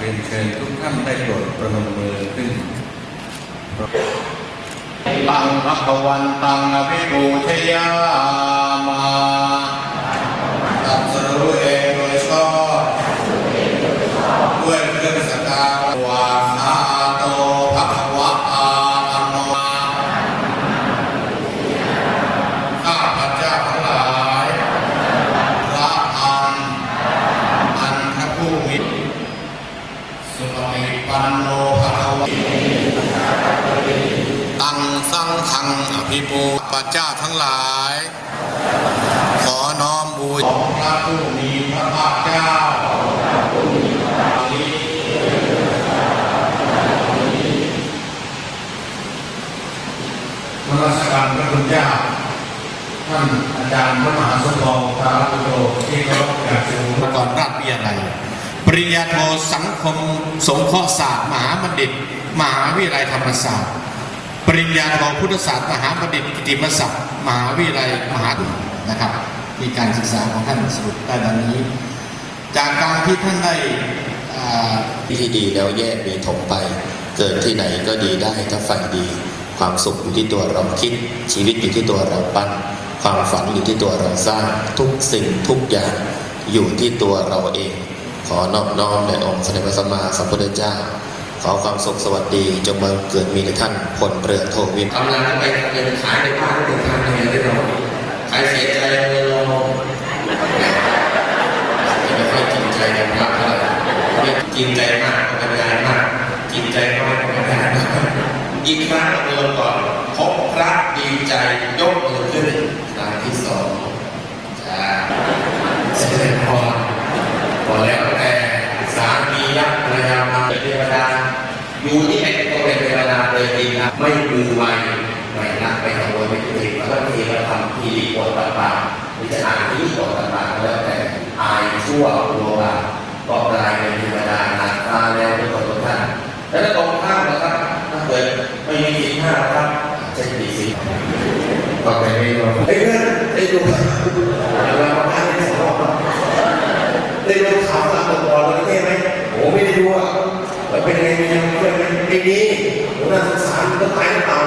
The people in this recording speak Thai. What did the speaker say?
เรียนเชิญทุกท่านได้โปรดประนมมือขึ้นตังพระวันตังอภิปูชยามา สุปฏิปันโนภะคะวะตังสังขังอภิปูปเจ้าทั้งหลาย ขอน้อมบูชาพระผู้มีพระภาคเจ้ามรสการพระคุณเจ้าท่านอาจารย์พระมหาสมปองคารุโตที่เคารพจากสูงก่อนราชวิทยาลัยป ริญญาโทสังคมสงเคราะห์ศาสตร์ มหาบัณฑิต มหาวิทยาลัยธรรมศาสตร์ ปริญญาโทพุทธศาสตร์ มหาบัณฑิตกิติมศักดิ์มหาวิทยาลัยมหาดุลนะครับมีการศึกษาของท่านสรุปได้ดังนี้ จากการที่ท่านได้ที่ดีแล้วแยกมีถมไป เกิดที่ไหนก็ดีได้ถ้าฝันดี ความสุขอยู่ที่ตัวเราคิด ชีวิตอยู่ที่ตัวเราปั้นความฝันอยู่ที่ตัวเราสร้างทุกสิ่งทุกอย่างอยู่ที่ตัวเราเอง ขอนอบน้อมในองค์สมเด็จพระสัมมาสัมพุทธเจ้า ขอความสุขสวัสดีจงบังเกิดมีในท่านพลเรือกโทวินทำงานไปเงินขายในบ้านก็ทำเงินได้เราใครเสียใจเงินเราไม่ค่อยจริงใจกันมากเท่าไหร่ไม่จริงใจมากก็เป็นงานมากจริงใจน้อยก็เป็นงานมากอีกครั้งเดินก่อนพบพระดีใจยกมือขึ้นครั้งที่สองจ้าเสด็จพรพอแล้วแต่สามียักษ์ภรรยามาเป็นเทวดา อยู่ที่ไหนก็เป็นเทวดาเลยจริงนะไม่มือไวไม่นักไม่ขโมยไม่ทุจริตแล้วก็ทีเราทำทีดีโกตต่างๆหรือจะอ่านที่โกตต่างๆก็แล้วแต่อายชั่วกลัวบาปก็กลายเป็นเทวดาหนักตาแล้วทุกคนทุกท่านแล้วตรงข้ามนะครับถ้าเกิดไม่มีสินห้าครับจะมีสินก็ไปไม่รู้เฮ้ยเพื่อนได้ดูเรามาบ้านได้สองรอบแล้วได้ดูข่าวหลังตอนเราได้ไหมโอ้ไม่ได้ดูอะแล้ว เป็นยังไงเป็นยังเพื่อนไม่มีหัวหน้าสงสารก็ตายหรือเปล่า